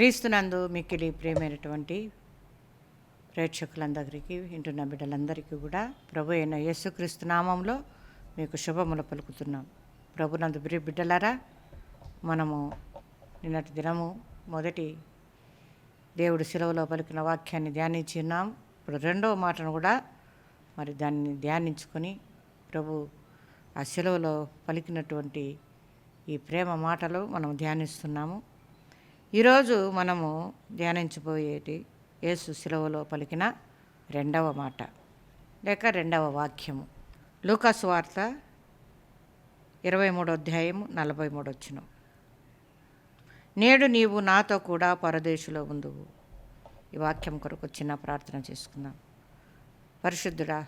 క్రీస్తునందు మిక్కిలి ప్రియమైనటువంటి ప్రేక్షకులందరికీ వింటున్న బిడ్డలందరికీ కూడా ప్రభు అయిన యేసుక్రీస్తు నామంలో మీకు శుభములు పలుకుతున్నాం. ప్రభునందు బిరి బిడ్డలారా మనము నిన్నటి దినము మొదటి దేవుడు శిలవలో పలికిన వాక్యాన్ని ధ్యానించి ఉన్నాం. ఇప్పుడు రెండవ మాటను కూడా మరి దాన్ని ధ్యానించుకొని ప్రభు ఆ శిలవలో పలికినటువంటి ఈ ప్రేమ మాటలు మనం ధ్యానిస్తున్నాము. ఈరోజు మనము ధ్యానించబోయేటి యేసు శిలవలో పలికిన రెండవ మాట లేక రెండవ వాక్యము. లూకాసు వార్త ఇరవై మూడో అధ్యాయము నలభై మూడు వచ్చిన నేడు నీవు నాతో కూడా పరదేశులో ఉందువు. ఈ వాక్యం కొరకు చిన్న ప్రార్థన చేసుకుందాం. పరిశుద్ధుడా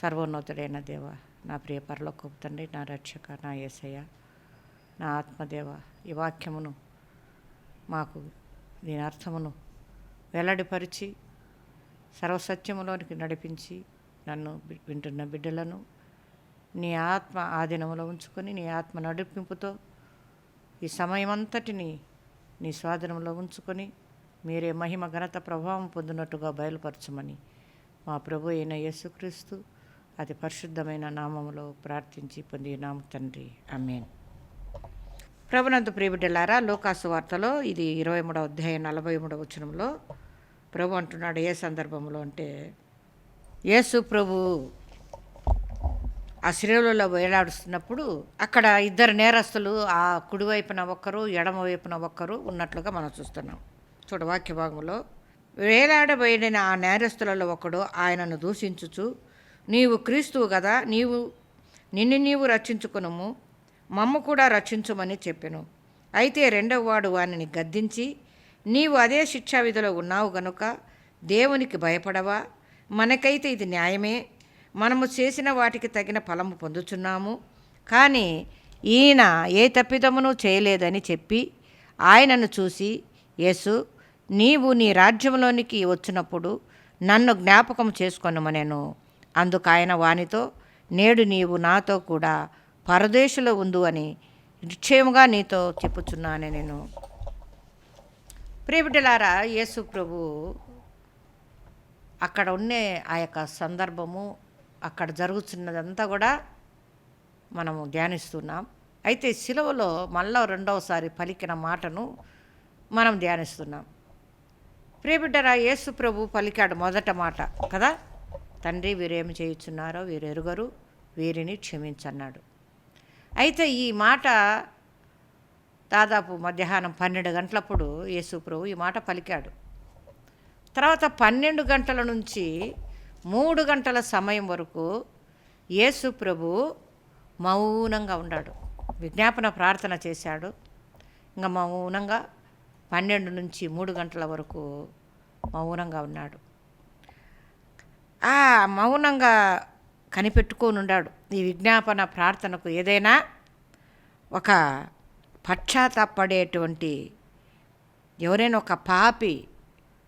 సర్వోన్నతుడైన దేవ నా ప్రియ పరలోకపు తండ్రి నా రక్షక నా యేసయ్య నా ఆత్మదేవ ఈ వాక్యమును మాకు దీని అర్థమును వెల్లడిపరిచి సర్వసత్యములోనికి నడిపించి నన్ను వింటున్న బిడ్డలను నీ ఆత్మ ఆధీనంలో ఉంచుకొని నీ ఆత్మ నడిపింపుతో ఈ సమయమంతటిని నీ స్వాధీనంలో ఉంచుకొని మీరే మహిమ ఘనత ప్రభావం పొందినట్టుగా బయలుపరచమని మా ప్రభు అయిన యేసుక్రీస్తు అతి పరిశుద్ధమైన నామములో ప్రార్థించి పొందినాం తండ్రి. అమేన్ ప్రభునందు ప్రియబిడ్డలారా లోకాసు వార్తలో ఇది ఇరవై మూడవ అధ్యాయం నలభై మూడవ వచనంలో ప్రభు అంటున్నాడు ఏ సందర్భంలో అంటే యేసు ప్రభు ఆ శ్రీలలో వేలాడుస్తున్నప్పుడు అక్కడ ఇద్దరు నేరస్తులు ఆ కుడివైపున ఒక్కరు ఎడమ వైపున ఒక్కరు ఉన్నట్లుగా మనం చూస్తున్నాం. చూడ వాక్య భాగంలో వేలాడబడిన ఆ నేరస్తులలో ఒకడు ఆయనను దూషించుచు నీవు క్రీస్తువు కదా నీవు నిన్ను నీవు రక్షించుకునుము మమ్మ కూడా రక్షించుమని చెప్పెను. అయితే రెండవ వాడు వానిని గద్దించి నీవు అదే శిక్షా విధిలో ఉన్నావు గనుక దేవునికి భయపడవా? మనకైతే ఇది న్యాయమే. మనము చేసిన వాటికి తగిన ఫలము పొందుచున్నాము. కానీ ఈయన ఏ తప్పిదమును చేయలేదని చెప్పి ఆయనను చూసి యేసు నీవు నీ రాజ్యంలోనికి వచ్చినప్పుడు నన్ను జ్ఞాపకం చేసుకొనమనెను. అందుకు ఆయన వానితో నేడు నీవు నాతో కూడా పరదేశంలో ఉందు అని నిశ్చయముగా నీతో చెప్పుచున్నాను నేను ప్రేమిటలారా యేసు ప్రభు అక్కడ ఉండే ఆ యొక్క సందర్భము అక్కడ జరుగుతున్నదంతా కూడా మనము ధ్యానిస్తున్నాం. అయితే సిలువలో మళ్ళా రెండవసారి పలికిన మాటను మనం ధ్యానిస్తున్నాం. ప్రియబిడ్డరా యేసు ప్రభు పలికాడు మొదట మాట కదా? తండ్రి వీరేమి చేయుచున్నారో వీరు ఎరుగరు వీరిని క్షమించన్నాడు. అయితే ఈ మాట దాదాపు మధ్యాహ్నం పన్నెండు గంటలప్పుడు యేసుప్రభు ఈ మాట పలికాడు. తర్వాత పన్నెండు గంటల నుంచి మూడు గంటల సమయం వరకు యేసు ప్రభు మౌనంగా ఉన్నాడు విజ్ఞాపన ప్రార్థన చేశాడు. ఇంకా మౌనంగా పన్నెండు నుంచి మూడు గంటల వరకు మౌనంగా ఉన్నాడు. ఆ మౌనంగా కనిపెట్టుకొని ఉన్నాడు ఈ విజ్ఞాపన ప్రార్థనకు ఏదైనా ఒక పశ్చాత్తాపడేటువంటి ఎవరైనా ఒక పాపి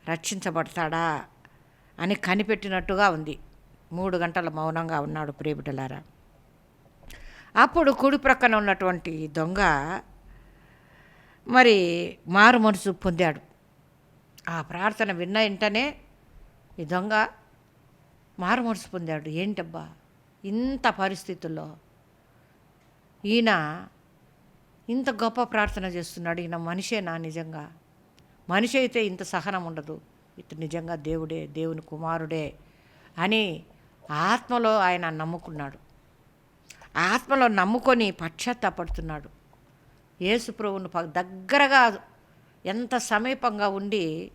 రక్షించబడతాడా అని కనిపెట్టినట్టుగా ఉంది. మూడు గంటల మౌనంగా ఉన్నాడు ప్రేమిటలారా అప్పుడు కుడి ప్రక్కన ఉన్నటువంటి దొంగ మరి మారు మనసు పొందాడు. ఆ ప్రార్థన విన్న వెంటనే ఈ దొంగ మారుమనసు పొందాడు. ఏంటబ్బా? ఇంత పరిస్థితుల్లో ఈయన ఇంత గొప్ప ప్రార్థన చేస్తున్నాడు. ఈయన మనిషేనా నిజంగా. మనిషి అయితే ఇంత సహనం ఉండదు. ఇతను నిజంగా దేవుడే దేవుని కుమారుడే అని ఆత్మలో ఆయన నమ్ముకున్నాడు. ఆత్మలో నమ్ముకొని పశ్చాత్తాపడుతున్నాడు. యేసుప్రభుని దగ్గరగా ఎంత సమీపంగా ఉండి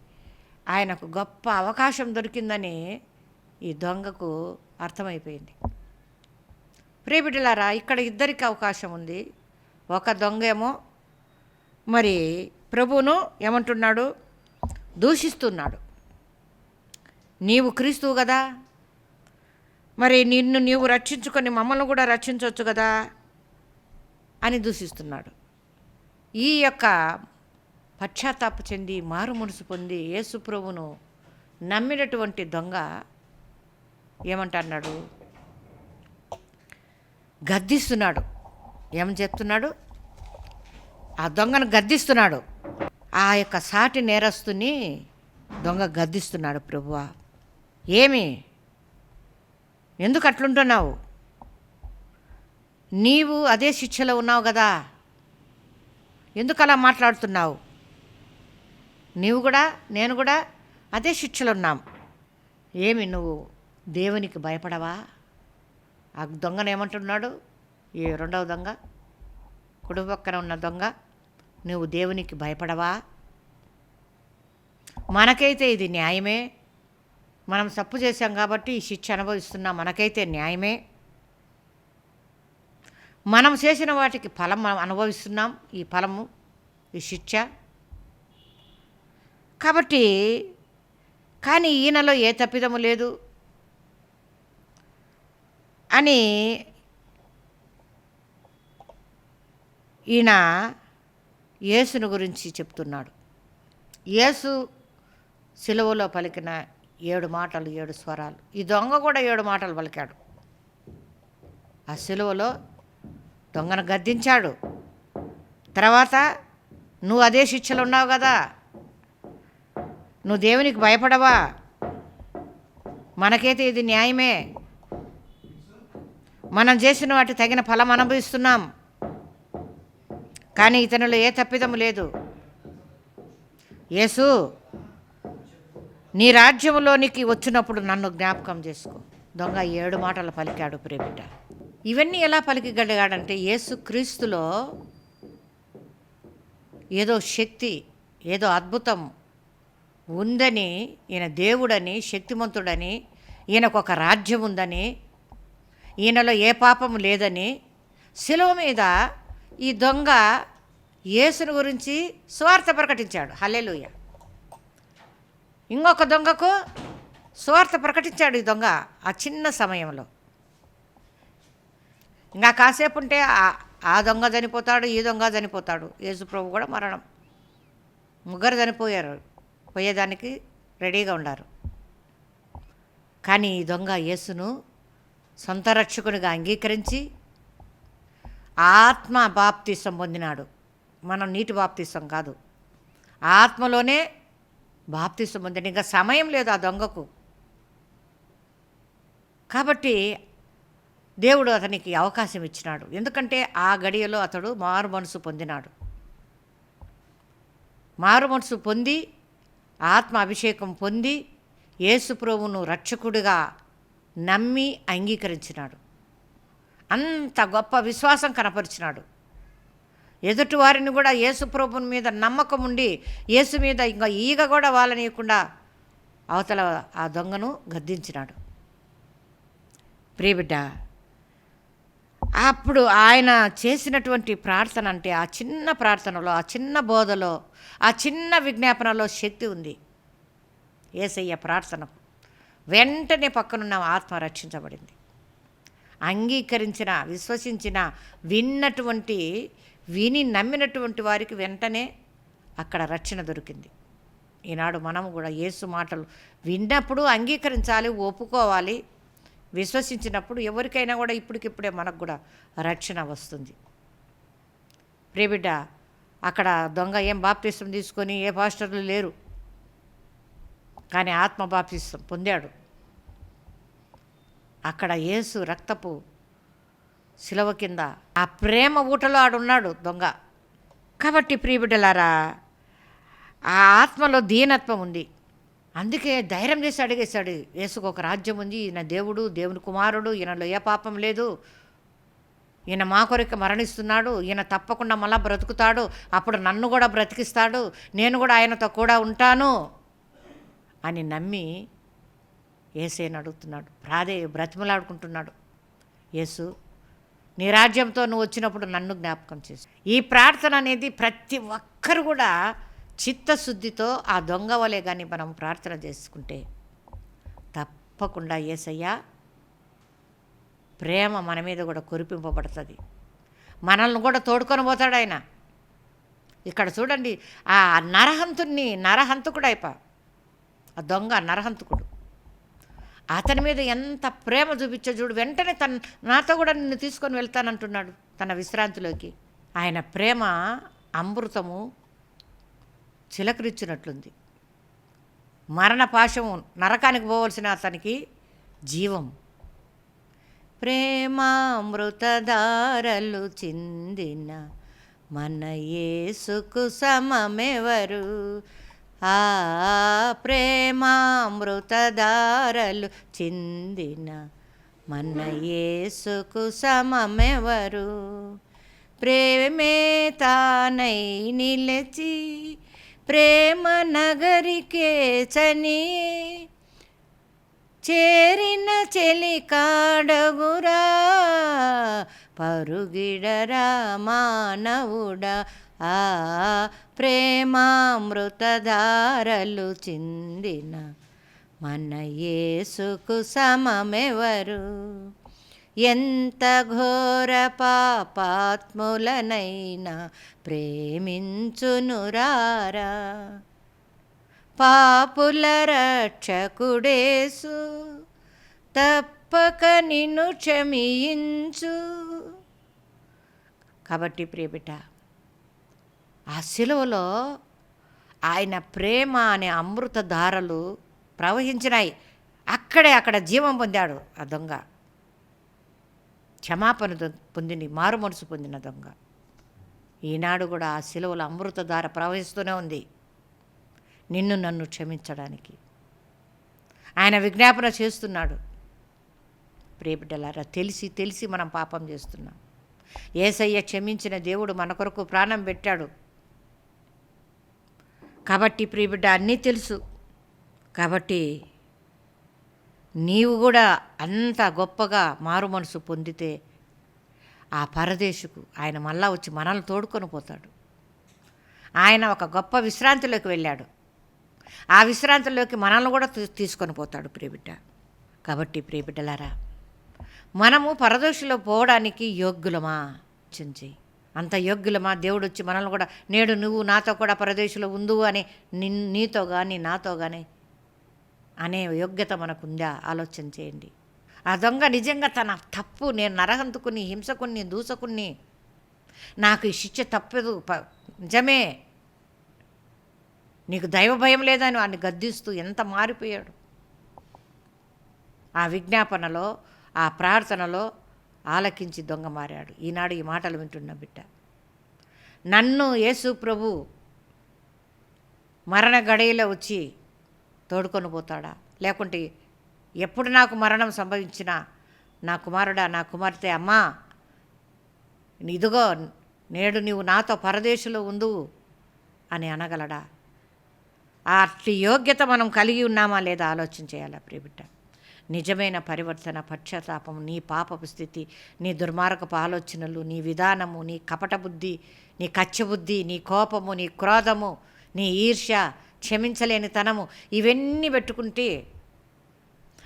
ఆయనకు గొప్ప అవకాశం దొరికిందని ఈ దొంగకు అర్థమైపోయింది. ప్రియబిడ్డలారా ఇక్కడ ఇద్దరికి అవకాశం ఉంది. ఒక దొంగ ఏమో మరి ప్రభువును ఏమంటున్నాడు? దూషిస్తున్నాడు. నీవు క్రీస్తువు కదా? మరి నిన్ను నీవు రక్షించుకొని మమ్మల్ని కూడా రక్షించవచ్చు కదా? అని దూషిస్తున్నాడు. ఈ యొక్క పశ్చాత్తాప చెంది మారు మనసు పొంది యేసుప్రభును నమ్మినటువంటి దొంగ ఏమంటున్నాడు గద్దిస్తున్నాడు. ఏమని చెప్తున్నాడు? ఆ దొంగను గద్దిస్తున్నాడు. ఆ యొక్క సాటి నేరస్తుని దొంగ గద్దిస్తున్నాడు ప్రభువా. ఏమి? ఎందుకు అట్లుంటున్నావు? నీవు అదే శిక్షలో ఉన్నావు కదా. ఎందుకు అలా మాట్లాడుతున్నావు? నీవు కూడా నేను కూడా అదే శిక్షలో ఉన్నాం. ఏమి నువ్వు? దేవునికి భయపడవా? ఆ దొంగనేమంటున్నాడు ఈ రెండవ దొంగ కుడి పక్కన ఉన్న దొంగ నువ్వు దేవునికి భయపడవా? మనకైతే ఇది న్యాయమే. మనం తప్పు చేశాం కాబట్టి ఈ శిక్ష అనుభవిస్తున్నాం మనకైతే న్యాయమే. మనం చేసిన వాటికి ఫలం మనం అనుభవిస్తున్నాం ఈ ఫలము ఈ శిక్ష. కాబట్టి కానీ ఈయనలో ఏ తప్పిదము లేదు. అని ఈయన యేసును గురించి చెప్తున్నాడు. యేసు సిలువలో పలికిన ఏడు మాటలు ఏడు స్వరాలు. ఈ దొంగ కూడా ఏడు మాటలు పలికాడు. ఆ సిలువలో దొంగను గద్దించాడు. తర్వాత నువ్వు అదే శిక్షలు ఉన్నావు కదా. నువ్వు దేవునికి భయపడవా. మనకైతే ఇది న్యాయమే. మనం చేసిన వాటి తగిన ఫలం అనుభవిస్తున్నాం. కానీ ఇతనిలో ఏ తప్పిదము లేదు. యేసు నీ రాజ్యంలోనికి వచ్చినప్పుడు నన్ను జ్ఞాపకం చేసుకో. దొంగ ఏడు మాటలు పలికాడు ప్రేమిట ఇవన్నీ ఎలా పలికిగలిగాడంటే యేసు క్రీస్తులో ఏదో శక్తి ఏదో అద్భుతం ఉందని ఈయన దేవుడని శక్తిమంతుడని ఈయనకు ఒక రాజ్యం ఉందని ఈయనలో ఏ పాపం లేదని శిలువ మీద ఈ దొంగ యేసుని గురించి స్వార్థ ప్రకటించాడు. హల్లెలూయ. ఇంకొక దొంగకు స్వార్థ ప్రకటించాడు ఈ దొంగ ఆ చిన్న సమయంలో. ఇంకా కాసేపు ఉంటే ఆ- ఆ దొంగ చనిపోతాడు ఈ దొంగ చనిపోతాడు. యేసు ప్రభు కూడా మరణం. ముగ్గురు చనిపోయారు. పోయేదానికి రెడీగా ఉన్నారు కానీ ఈ దొంగ యేసును సొంత రక్షకునిగా అంగీకరించి ఆత్మ బాప్తీసం పొందినాడు. మనం నీటి బాప్తీసం కాదు. ఆత్మలోనే బాప్తీసం పొందిన ఇంకా సమయం లేదు ఆ దొంగకు. కాబట్టి దేవుడు అతనికి అవకాశం ఇచ్చినాడు. ఎందుకంటే ఆ గడియలో అతడు మారు మనసు పొందినాడు. మారు మనసు పొంది ఆత్మ అభిషేకం పొంది యేసుప్రభును రక్షకుడిగా నమ్మి అంగీకరించినాడు. అంత గొప్ప విశ్వాసం కనపరిచినాడు. ఎదుటి వారిని కూడా యేసుప్రభుని మీద నమ్మకం ఉండి యేసు మీద ఇంకా ఈగ కూడా వాలనీయకుండా అవతల ఆ దొంగను గద్దించినాడు. ప్రియబిడ్డ అప్పుడు ఆయన చేసినటువంటి ప్రార్థన అంటే ఆ చిన్న ప్రార్థనలో ఆ చిన్న బోధలో ఆ చిన్న విజ్ఞాపనలో శక్తి ఉంది. ఏసయ్య ప్రార్థనకు. వెంటనే పక్కనున్న ఆత్మ రక్షించబడింది. అంగీకరించిన విశ్వసించిన విన్నటువంటి విని నమ్మినటువంటి వారికి వెంటనే అక్కడ రక్షణ దొరికింది. ఈనాడు మనము కూడా యేసు మాటలు విన్నప్పుడు అంగీకరించాలి ఒప్పుకోవాలి. విశ్వసించినప్పుడు ఎవరికైనా కూడా ఇప్పటికిప్పుడే మనకు కూడా రక్షణ వస్తుంది. ప్రియబిడ్డ అక్కడ దొంగ ఏం బాప్తిష్టం తీసుకొని ఏ పాస్టర్లు లేరు. కానీ ఆత్మ పొందాడు. అక్కడ యేసు రక్తపు శిలవ కింద ఆ ప్రేమ ఊటలో ఆడున్నాడు దొంగ. కాబట్టి ప్రియబిడ్డలారా ఆ ఆత్మలో దీనత్వం ఉంది. అందుకే ధైర్యం చేసి అడిగేశాడు యేసుకు ఒక రాజ్యం ఉంది ఈయన దేవుడు దేవుని కుమారుడు ఈయనలో ఏ పాపం లేదు. ఈయన మా కొరకు మరణిస్తున్నాడు ఈయన తప్పకుండా మళ్ళా బ్రతుకుతాడు అప్పుడు నన్ను కూడా బ్రతికిస్తాడు నేను కూడా ఆయనతో కూడా ఉంటాను. అని నమ్మి ఏసేని అడుగుతున్నాడు. ప్రాదే బ్రతిమలాడుకుంటున్నాడు. యేసు నీ రాజ్యంతో నువ్వు వచ్చినప్పుడు నన్ను జ్ఞాపకం చేసు. ఈ ప్రార్థన అనేది ప్రతి ఒక్కరు కూడా చిత్తశుద్ధితో ఆ దొంగ వలె కానీ మనం ప్రార్థన చేసుకుంటే తప్పకుండా ఏసయ్యా ప్రేమ మన మీద కూడా కురిపింపబడుతుంది. మనల్ని కూడా తోడుకొని పోతాడు ఆయన. ఇక్కడ చూడండి ఆ నరహంతుణ్ణి నరహంతకుడు అయిపో ఆ దొంగ నరహంతకుడు. అతని మీద ఎంత ప్రేమ చూపించో చూడు వెంటనే తన నాతో కూడా నిన్ను తీసుకొని వెళ్తానంటున్నాడు తన విశ్రాంతిలోకి. ఆయన ప్రేమ అమృతము చిలకరిచ్చినట్లుంది. మరణ పాశము నరకానికి పోవలసిన అతనికి జీవం. ప్రేమామృతధారలు చిందిన మన ఏసుకు సమమెవరు? ఆ ప్రేమామృతధారలు చిందిన మన యేసుకు సమమెవరు? ప్రేమే తానై నిలచి ప్రేమ నగరికే చని చేరిన చెలికాడగురా పరుగిడరా మానవుడా ఆ ప్రేమామృతధారలు చిందిన మన యేసుకు సమమెవరు? ఎంత ఘోర పాపాత్ములనైనా ప్రేమించునురారా? పాపుల రక్షకుడేసు తప్పక నిన్ను క్షమించు. కాబట్టి ప్రియబిట ఆ శిలువలో ఆయన ప్రేమ అనే అమృత ధారలు ప్రవహించినాయి. అక్కడే అక్కడ జీవం పొందాడు ఆ దొంగ. క్షమాపణ దొ- పొందింది మారు మనసు పొందిన దొంగ. ఈనాడు కూడా ఆ శిలువలో అమృత ధార ప్రవహిస్తూనే ఉంది. నిన్ను నన్ను క్షమించడానికి. ఆయన విజ్ఞాపన చేస్తున్నాడు. ప్రియబిడ్డలారా తెలిసి తెలిసి మనం పాపం చేస్తున్నాం. ఏసయ్య క్షమించిన దేవుడు మన కొరకు ప్రాణం పెట్టాడు. కాబట్టి ప్రియబిడ్డ అన్నీ తెలుసు. కాబట్టి నీవు కూడా అంత గొప్పగా మారు మనసు పొందితే ఆ పరదేశుకు ఆయన మళ్ళా వచ్చి మనల్ని తోడుకొని పోతాడు. ఆయన ఒక గొప్ప విశ్రాంతిలోకి వెళ్ళాడు. ఆ విశ్రాంతిలోకి మనల్ని కూడా తీసుకొని పోతాడు ప్రియబిడ్డ. కాబట్టి ప్రియబిడ్డలారా మనము పరదోషిలో పోవడానికి యోగ్యులమా? చించి అంత యోగ్యులమా దేవుడు వచ్చి మనల్ని కూడా నేడు నువ్వు నాతో కూడా పరదేశంలో ఉందు అని నిన్ నీతో కానీ నాతో కానీ అనే యోగ్యత మనకుందా? ఆలోచన చేయండి. ఆ దొంగ నిజంగా తన తప్పు నేను నరహంతుకుని హింసకుని దూసకుని నాకు ఈ శిక్ష తప్పదు ప- నిజమే. నీకు దైవ భయం లేదని వాడిని గద్దిస్తూ ఎంత మారిపోయాడు. ఆ విజ్ఞాపనలో ఆ ప్రార్థనలో ఆలకించి దొంగ మారాడు. ఈనాడు ఈ మాటలు వింటున్న బిడ్డ. నన్ను యేసు ప్రభు మరణ గడియలో వచ్చి తోడుకొని పోతాడా? లేకుంటే ఎప్పుడు నాకు మరణం సంభవించినా నా కుమారుడా నా కుమార్తె అమ్మా ఇదిగో నేడు నీవు నాతో పరదేశంలో ఉండు అని అనగలడా? అట్టి యోగ్యత మనం కలిగి ఉన్నామా లేదా ఆలోచన చేయాలా ప్రియబిడ్డ నిజమైన పరివర్తన పశ్చాత్తాపం నీ పాపపు స్థితి నీ దుర్మార్గపు ఆలోచనలు నీ విధానము నీ కపట బుద్ధి నీ కచ్చ బుద్ధి నీ కోపము నీ క్రోధము నీ ఈర్ష్య క్షమించలేని తనము ఇవన్నీ పెట్టుకుంటే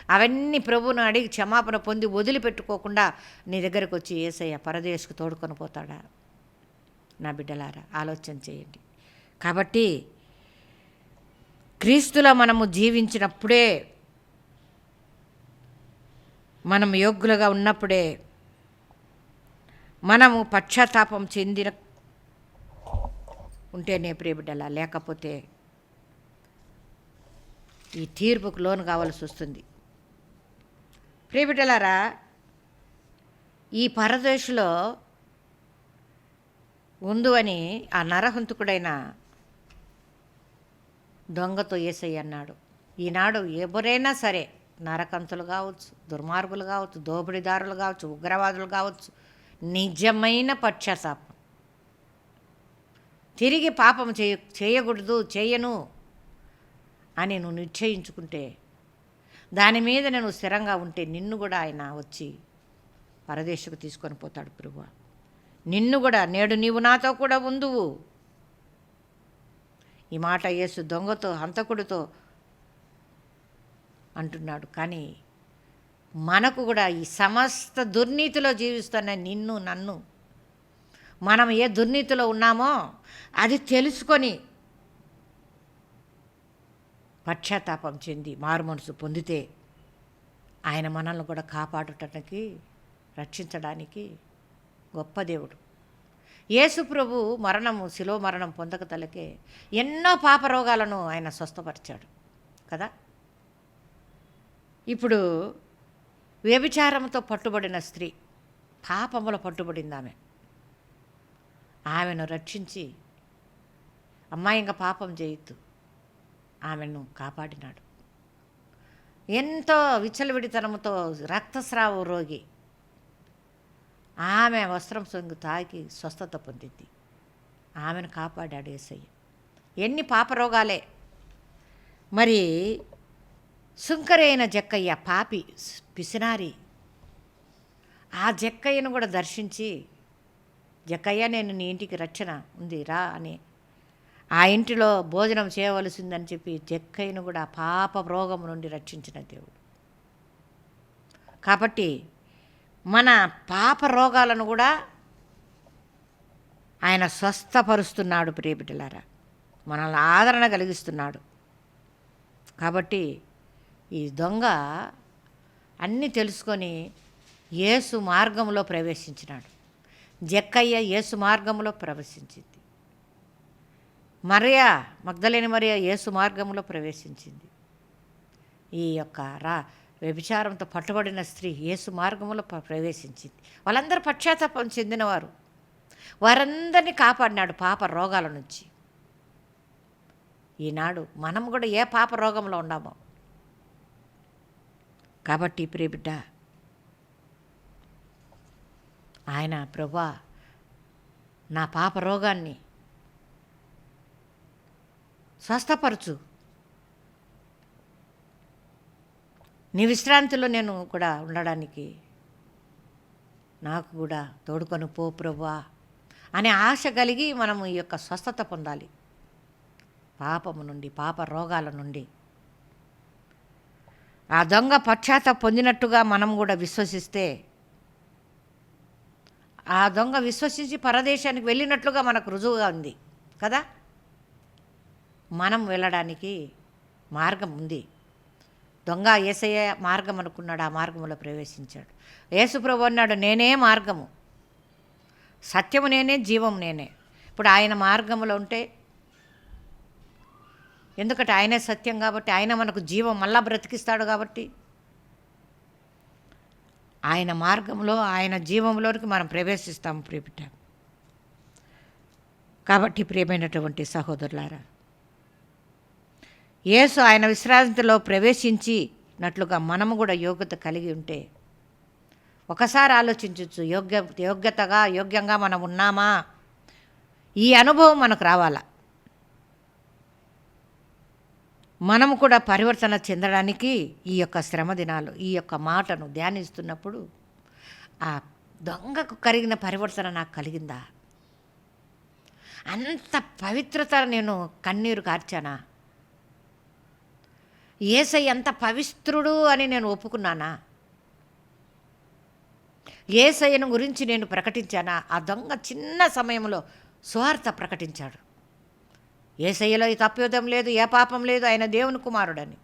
అవన్నీ ప్రభువును అడిగి క్షమాపణ పొంది వదిలిపెట్టుకోకుండా నీ దగ్గరకు వచ్చి ఏసయ్య పరదేశకు తోడుకొని పోతాడా? నా బిడ్డలారా ఆలోచన చేయండి. కాబట్టి క్రీస్తులో మనము జీవించినప్పుడే మనం యోగ్యులుగా ఉన్నప్పుడే మనము పశ్చాత్తాపం చెందిన ఉంటేనే ప్రియబిడ్డలా లేకపోతే ఈ తీర్పుకు లోను కావాల్సి వస్తుంది. ప్రియబిడ్డలారా ఈ పరదేశంలో ఉందు అని ఆ నరహంతుకుడైన దొంగతో ఏసై అన్నాడు. ఈనాడు ఎవరైనా సరే నరకంతులు కావచ్చు దుర్మార్గులు కావచ్చు దోపిడీదారులు కావచ్చు ఉగ్రవాదులు కావచ్చు నిజమైన పక్షసాపం తిరిగి పాపం చేయ చేయకూడదు చేయను అని నువ్వు నిశ్చయించుకుంటే దాని మీద నేను స్థిరంగా ఉంటే నిన్ను కూడా ఆయన వచ్చి పరదేశకు తీసుకొని పోతాడు ప్రభు నిన్ను కూడా నేడు నీవు నాతో కూడా ఉందువు. ఈ మాట యేసు దొంగతో హంతకుడితో అంటున్నాడు. కానీ మనకు కూడా ఈ సమస్త దుర్నీతిలో జీవిస్తున్న నిన్ను నన్ను మనం ఏ దుర్నీతిలో ఉన్నామో అది తెలుసుకొని పశ్చాత్తాపం చెంది మారు మనసు పొందితే ఆయన మనల్ని కూడా కాపాడటానికి రక్షించడానికి గొప్ప దేవుడు. యేసు ప్రభు మరణము శిలో మరణం పొందక తలకే ఎన్నో పాపరోగాలను ఆయన స్వస్థపరిచాడు. కదా? ఇప్పుడు వ్యభిచారంతో పట్టుబడిన స్త్రీ పాపములో పట్టుబడింది ఆమె. ఆమెను రక్షించి అమ్మాయి ఇంకా పాపం చేయొద్దు ఆమెను కాపాడినాడు. ఎంతో విచ్చలవిడితనంతో రక్తస్రావ రోగి ఆమె వస్త్రం సొంగు తాకి స్వస్థత పొందింది. ఆమెను కాపాడాడు ఏసయ్య. ఎన్ని పాపరోగాలే. మరి సుంకరైన జక్కయ్య పాపి పిసినారి. ఆ జక్కయ్యను కూడా దర్శించి జక్కయ్య నేను నీ ఇంటికి రక్షణ ఉంది రా అని. ఆ ఇంటిలో భోజనం చేయవలసిందని చెప్పి జక్కయ్యను కూడా పాప రోగం నుండి రక్షించిన దేవుడు. కాబట్టి మన పాప రోగాలను కూడా ఆయన స్వస్థపరుస్తున్నాడు ప్రియబిడ్డలారా. మనల్ని ఆదరణ కలిగిస్తున్నాడు. కాబట్టి ఈ దొంగ అన్నీ తెలుసుకొని యేసు మార్గంలో ప్రవేశించినాడు. జక్కయ్య యేసు మార్గంలో ప్రవేశించింది. మరియా మగ్ధలేని మరియా యేసు మార్గంలో ప్రవేశించింది. ఈ యొక్క రా వ్యభిచారంతో పట్టుబడిన స్త్రీ యేసు మార్గంలో ప్రవేశించింది. వాళ్ళందరూ పశ్చాత్తాపం చెందినవారు. వారందరినీ కాపాడినాడు పాప రోగాల నుంచి. ఈనాడు మనం కూడా ఏ పాప రోగంలో ఉన్నామో కాబట్టి ప్రియబిడ్డ ఆయన ప్రభా నా పాప రోగాన్ని స్వస్థపరచు. నీ విశ్రాంతిలో నేను కూడా ఉండడానికి నాకు కూడా తోడుకొని పో ప్రభువా అనే ఆశ కలిగి మనము ఈ యొక్క స్వస్థత పొందాలి. పాపము నుండి పాప రోగాల నుండి. ఆ దొంగ పశ్చాత్త పొందినట్టుగా మనం కూడా విశ్వసిస్తే ఆ దొంగ విశ్వసించి పరదేశానికి వెళ్ళినట్లుగా మనకు రుజువుగా ఉంది కదా? మనం వెళ్ళడానికి మార్గం ఉంది. దొంగ ఏసయ్య మార్గం అనుకున్నాడు ఆ మార్గంలో ప్రవేశించాడు. యేసుప్రభు అన్నాడు నేనే మార్గము. సత్యము నేనే జీవం నేనే. ఇప్పుడు ఆయన మార్గంలో ఉంటే ఎందుకంటే ఆయనే సత్యం కాబట్టి ఆయన మనకు జీవం మళ్ళా బ్రతికిస్తాడు కాబట్టి. ఆయన మార్గంలో ఆయన జీవంలోనికి మనం ప్రవేశిస్తాం ప్రియబిడ్డ కాబట్టి ప్రియమైనటువంటి సహోదరులారా యేసు ఆయన విశ్రాంతిలో ప్రవేశించినట్లుగా మనము కూడా యోగ్యత కలిగి ఉంటే ఒకసారి ఆలోచించవచ్చు యోగ్య యోగ్యతగా యోగ్యంగా మనం ఉన్నామా? ఈ అనుభవం మనకు రావాలా? మనము కూడా పరివర్తన చెందడానికి ఈ యొక్క శ్రమ దినాలు ఈ యొక్క మాటను ధ్యానిస్తున్నప్పుడు ఆ దొంగకు కలిగిన పరివర్తన నాకు కలిగిందా? అంత పవిత్రత నేను కన్నీరు కార్చానా? ఏసై ఎంత పవిత్రుడు అని నేను ఒప్పుకున్నానా? ఏసయ్యను గురించి నేను ప్రకటించానా? ఆ దొంగ చిన్న సమయంలో స్వార్థ ప్రకటించాడు. ఏసయ్యలో ఈ తప్యోదం లేదు ఏ పాపం లేదు ఆయన దేవుని కుమారుడని.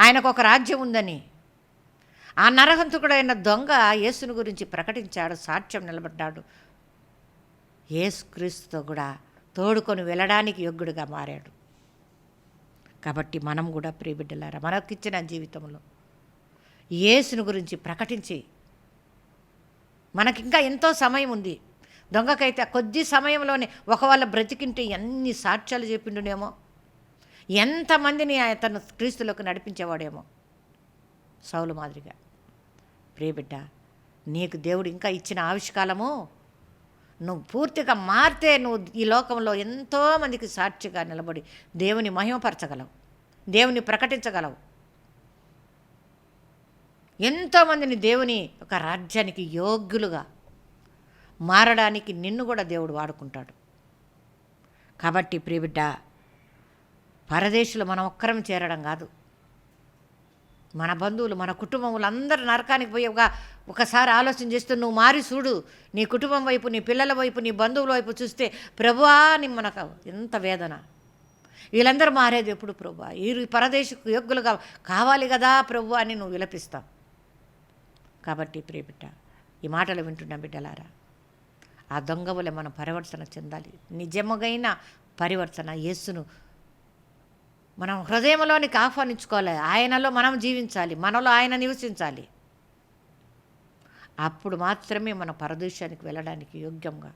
ఆయనకు ఒక రాజ్యం ఉందని. ఆ నరహంతుకుడైన దొంగ యేసుని గురించి ప్రకటించాడు సాక్ష్యం నిలబడ్డాడు. యేసుక్రీస్తుతో కూడా తోడుకొని వెళ్ళడానికి యోగ్యుడిగా మారాడు. కాబట్టి మనం కూడా ప్రియబిడ్డలారా మనకిచ్చిన జీవితంలో యేసుని గురించి ప్రకటించి మనకింకా ఎంతో సమయం ఉంది. దొంగకైతే కొద్ది సమయంలోనే ఒకవేళ బ్రతికింటే ఎన్ని సాక్ష్యాలు చెప్పిండునేమో? ఎంతమందిని అతను క్రీస్తులోకి నడిపించేవాడేమో? సౌలు మాదిరిగా. ప్రియబిడ్డ నీకు దేవుడు ఇంకా ఇచ్చిన ఆవిష్కాలము నువ్వు పూర్తిగా మారితే నువ్వు ఈ లోకంలో ఎంతోమందికి సాక్షిగా నిలబడి దేవుని మహిమపరచగలవు దేవుని ప్రకటించగలవు. ఎంతోమందిని దేవుని ఒక రాజ్యానికి యోగ్యులుగా మారడానికి నిన్ను కూడా దేవుడు వాడుకుంటాడు. కాబట్టి ప్రియబిడ్డ పరదేశులు మనం ఒక్కరం చేరడం కాదు. మన బంధువులు మన కుటుంబములు అందరూ నరకానికి పోయి ఒక ఒకసారి ఆలోచన చేస్తూ నువ్వు మారి చూడు నీ కుటుంబం వైపు నీ పిల్లల వైపు నీ బంధువుల వైపు చూస్తే ప్రభువా అని మనకు ఎంత వేదన. వీళ్ళందరూ మారేది ఎప్పుడు ప్రభు ఈ పరదేశకు యోగ్యులుగా కావాలి కదా ప్రభు అని నువ్వు విలపిస్తావు. కాబట్టి ప్రియబిడ్డ ఈ మాటలు వింటున్నా బిడ్డలారా. ఆ దొంగ వలె మనం పరివర్తన చెందాలి. నిజముగైన పరివర్తన యేసును మనం హృదయంలోనికి ఆహ్వానించుకోవాలి. ఆయనలో మనం జీవించాలి. మనలో ఆయన నివసించాలి. అప్పుడు మాత్రమే మన పరదేశానికి వెళ్ళడానికి యోగ్యంగా.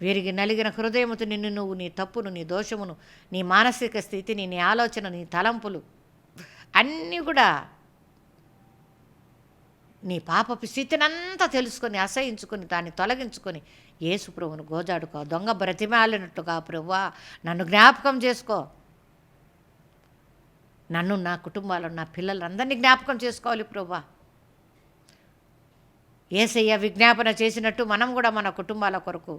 వీరికి నలిగిన హృదయముతో నిన్ను నువ్వు నీ తప్పును నీ దోషమును నీ మానసిక స్థితిని నీ ఆలోచన నీ తలంపులు అన్నీ కూడా నీ పాపపు స్థితినంతా తెలుసుకొని అసహించుకొని దాన్ని తొలగించుకొని యేసు ప్రభువును గోజాడుకో దొంగ బ్రతిమాలినట్టుగా ప్రభువా నన్ను జ్ఞాపకం చేసుకో. నన్ను నా కుటుంబాలను నా పిల్లలందరినీ జ్ఞాపకం చేసుకోవాలి ప్రభువా. ఏసయ్య విజ్ఞాపన చేసినట్టు మనం కూడా మన కుటుంబాల కొరకు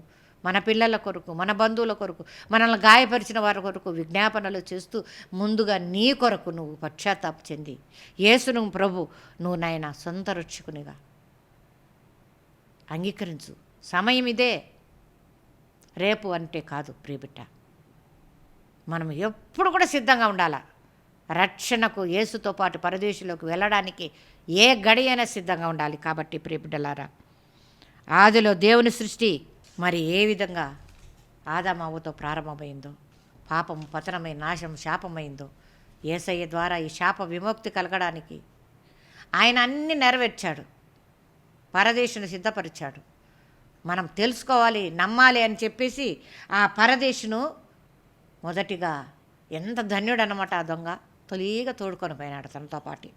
మన పిల్లల కొరకు మన బంధువుల కొరకు మనల్ని గాయపరిచిన వారి కొరకు విజ్ఞాపనలు చేస్తూ ముందుగా నీ కొరకు నువ్వు పశ్చాత్తాప చెంది. యేసును ప్రభు నువ్వు నాయన సొంత రక్షకునిగా అంగీకరించు. సమయం ఇదే. రేపు అంటే కాదు ప్రియబిట్ట మనం ఎప్పుడు కూడా సిద్ధంగా ఉండాలా. రక్షణకు యేసుతో పాటు పరదేశంలోకి వెళ్ళడానికి ఏ గడి అయినా సిద్ధంగా ఉండాలి. కాబట్టి ప్రియబిడ్డలారా ఆదిలో దేవుని సృష్టి మరి ఏ విధంగా ఆదామావుతో ప్రారంభమైందో పాపం పతనమై నాశం శాపమైందో ఏసయ్య ద్వారా ఈ శాప విముక్తి కలగడానికి ఆయన అన్ని నెరవేర్చాడు పరదేశుని సిద్ధపరిచాడు. మనం తెలుసుకోవాలి నమ్మాలి అని చెప్పేసి ఆ పరదేశును మొదటిగా ఎంత ధన్యుడు అనమాట ఆ దొంగ. తొలిగా తోడుకొని పోయినాడు తనతో పాటు.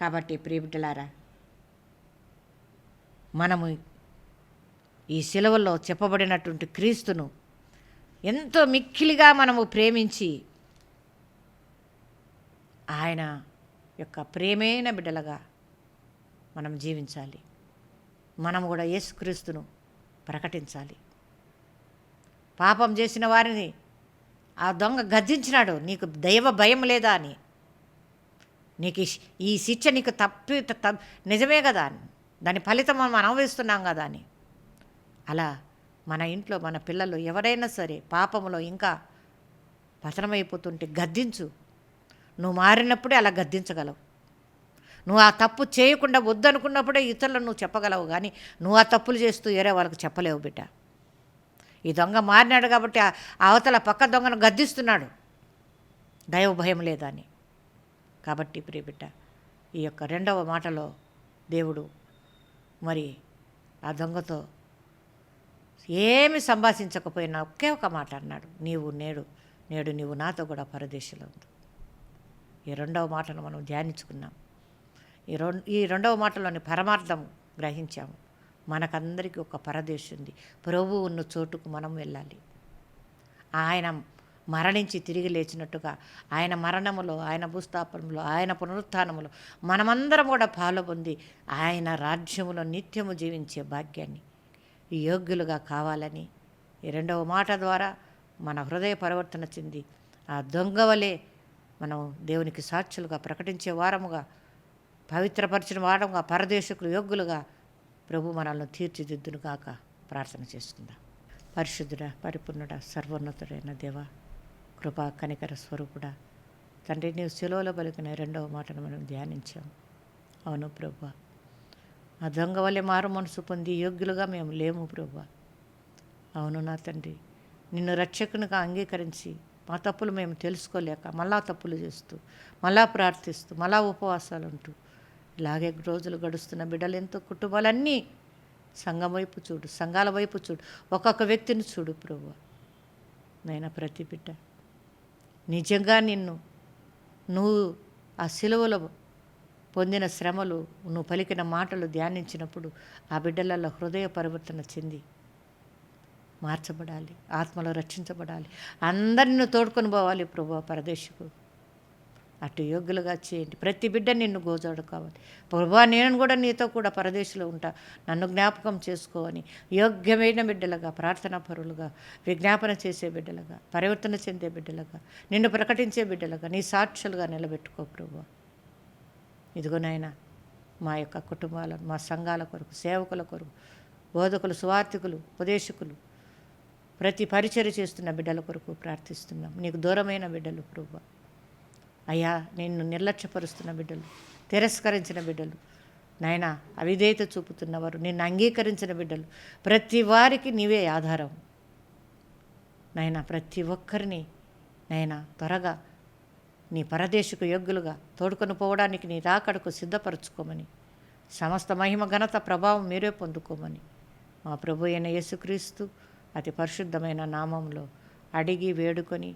కాబట్టి ప్రియబిడ్డలారా మనము ఈ సిలువలో చెప్పబడినటువంటి క్రీస్తును ఎంతో మిక్కిలిగా మనము ప్రేమించి ఆయన యొక్క ప్రేమైన బిడ్డలుగా మనం జీవించాలి. మనం కూడా యేసుక్రీస్తును ప్రకటించాలి. పాపం చేసిన వారిని ఆ దొంగ గర్జించినాడు నీకు దైవ భయం లేదా? అని. నీకు ఈ శిక్ష నీకు తప్పి త- నిజమే కదా దాని ఫలితం మనం అనుభవిస్తున్నాం కదా అని. అలా మన ఇంట్లో మన పిల్లలు ఎవరైనా సరే పాపములో ఇంకా పతనమైపోతుంటే గద్దించు. నువ్వు మారినప్పుడే అలా గద్దించగలవు. నువ్వు ఆ తప్పు చేయకుండా వద్దనుకున్నప్పుడే ఇతరులను నువ్వు చెప్పగలవు కానీ నువ్వు ఆ తప్పులు చేస్తూ వేరే వాళ్ళకి చెప్పలేవు బిడ్డ. ఈ దొంగ మారినాడు కాబట్టి అవతల పక్క దొంగను గద్దిస్తున్నాడు. దైవ భయం లేదని కాబట్టి ప్రియ బిడ్డ ఈ యొక్క రెండవ మాటలో దేవుడు మరి ఆ దొంగతో ఏమి సంభాషించకపోయినా ఒకే ఒక మాట అన్నాడు. నీవు నేడు నేడు నీవు నాతో కూడా పరదేశంలో ఉంది ఈ రెండవ మాటను మనం ధ్యానించుకున్నాం. ఈ రెండు ఈ రెండవ మాటలోని పరమార్థం గ్రహించాము. మనకందరికీ ఒక పరదేశం ఉంది. ప్రభువు ఉన్న చోటుకు మనం వెళ్ళాలి. ఆయన మరణించి తిరిగి లేచినట్టుగా ఆయన మరణములో ఆయన భూస్థాపనలో ఆయన పునరుత్థానములో మనమందరం కూడా పాల్గొంది ఆయన రాజ్యములో నిత్యము జీవించే భాగ్యాన్ని యోగ్యులుగా కావాలని ఈ రెండవ మాట ద్వారా మన హృదయ పరివర్తన చెంది ఆ దొంగ వలె మనం దేవునికి సాక్షులుగా ప్రకటించే వారముగా పవిత్రపరిచిన వారముగా పరదేశకులు యోగ్యులుగా ప్రభు మనల్ని తీర్చిదిద్దును కాక ప్రార్థన చేసుకుందాం. పరిశుద్ధుడ పరిపూర్ణుడ సర్వోన్నతుడైన దేవ కృపా కనికర స్వరూపుడా తండ్రి నీవు సెలవులో పలికిన రెండవ మాటను మనం ధ్యానించాం. అవును ప్రభు ఆ దొంగ వల్లే మారు మనసు పొంది యోగ్యులుగా మేము లేము ప్రభు. అవును నా తండ్రి. నిన్ను రక్షకునిగా అంగీకరించి మా తప్పులు మేము తెలుసుకోలేక మళ్ళా తప్పులు చేస్తూ మళ్ళా ప్రార్థిస్తూ మళ్ళా ఉపవాసాలు ఉంటూ ఇలాగే రోజులు గడుస్తున్న బిడ్డలు ఎంతో కుటుంబాలన్నీ సంఘం వైపు చూడు సంఘాల వైపు చూడు ఒక్కొక్క వ్యక్తిని చూడు ప్రభు. నైనా ప్రతి బిడ్డ నిజంగా నిన్ను నువ్వు ఆ సిలువలో పొందిన శ్రమలు నువ్వు పలికిన మాటలు ధ్యానించినప్పుడు ఆ బిడ్డలలో హృదయ పరివర్తన చెంది మార్చబడాలి ఆత్మలో రక్షించబడాలి. అందరిని తోడుకొని పోవాలి ప్రభు పరదేశకు అటు యోగ్యులుగా చేయండి. ప్రతి బిడ్డ నిన్ను గోజాడు కావాలి. ప్రభా నేను కూడా నీతో కూడా పరదేశంలో ఉంటా. నన్ను జ్ఞాపకం చేసుకోవని యోగ్యమైన బిడ్డలుగా ప్రార్థనా పరులుగా విజ్ఞాపన చేసే బిడ్డలుగా పరివర్తన చెందే బిడ్డలుగా నిన్ను ప్రకటించే బిడ్డలుగా నీ సాక్షులుగా నిలబెట్టుకో ప్రభు ఇదిగో నాయన మా యొక్క కుటుంబాలను మా సంఘాల కొరకు సేవకుల కొరకు బోధకులు సువార్థికులు ఉపదేశకులు ప్రతి పరిచర్య చేస్తున్న బిడ్డల కొరకు ప్రార్థిస్తున్నాం. నీకు దూరమైన బిడ్డలు ప్రభు. అయ్యా నిన్ను నిర్లక్ష్యపరుస్తున్న బిడ్డలు తిరస్కరించిన బిడ్డలు. నాయన అవిధేయత చూపుతున్నవారు నిన్ను అంగీకరించిన బిడ్డలు. ప్రతి వారికి నీవే ఆధారం. నాయన ప్రతి ఒక్కరిని నాయన త్వరగా నీ పరదేశకు యోగ్యులుగా తోడుకొని పోవడానికి నీ రాకడకు సిద్ధపరచుకోమని. సమస్త మహిమ ఘనత ప్రభావం మీరే పొందుకోమని. మా ప్రభు అయిన యేసుక్రీస్తు అతి పరిశుద్ధమైన నామంలో అడిగి వేడుకొని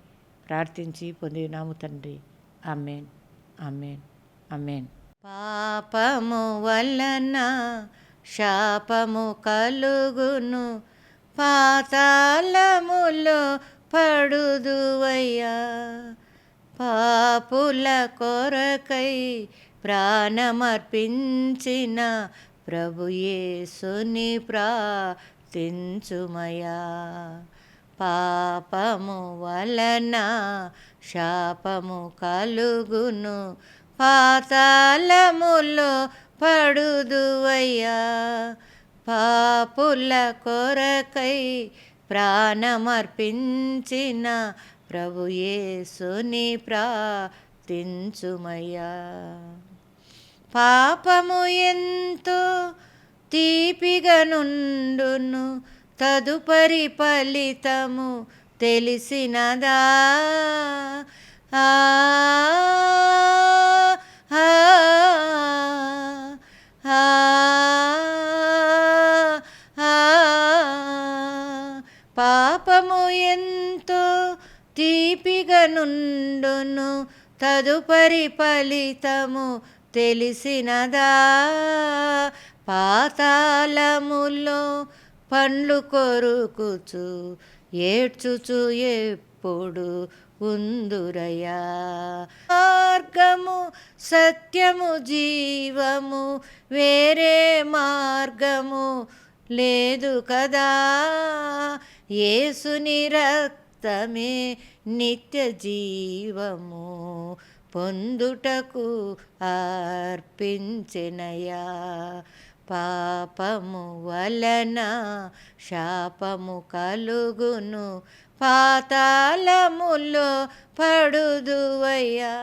ప్రార్థించి పొందినాము తండ్రి. అమ్మేన్ అమ్మేన్ అమ్మేన్ పాపము వలన శాపము కలుగును. పాతాళములో పడుదువయ్యా. పాపుల కొరకై ప్రాణమర్పించిన ప్రభుయేసుని ప్రార్థించుమయా. పాపము వలన శాపము కలుగును పాతాళములో పడుదువయ్యా. పాపుల కొరకై ప్రాణమర్పించిన ప్రభు యేసుని ప్రార్థించుమయ్యా పాపము ఎంతో తీపిగనుండును తదుపరి ఫలితము తెలిసినదా ఆ ఆ. పాపము ఎంతో తీపిగనుండును తదుపరి ఫలితము తెలిసినదా? పాతాళములో పండ్లు కొరుకుచు ఏడ్చుచు ఎప్పుడు ఉందురయా? మార్గము సత్యము జీవము వేరే మార్గము లేదు కదా? యేసుని రక్తమే నిత్య జీవము పొందుటకు అర్పించినయా. పాపము వలన శాపము కలుగును పాతాళములో పడుదువయ్యా.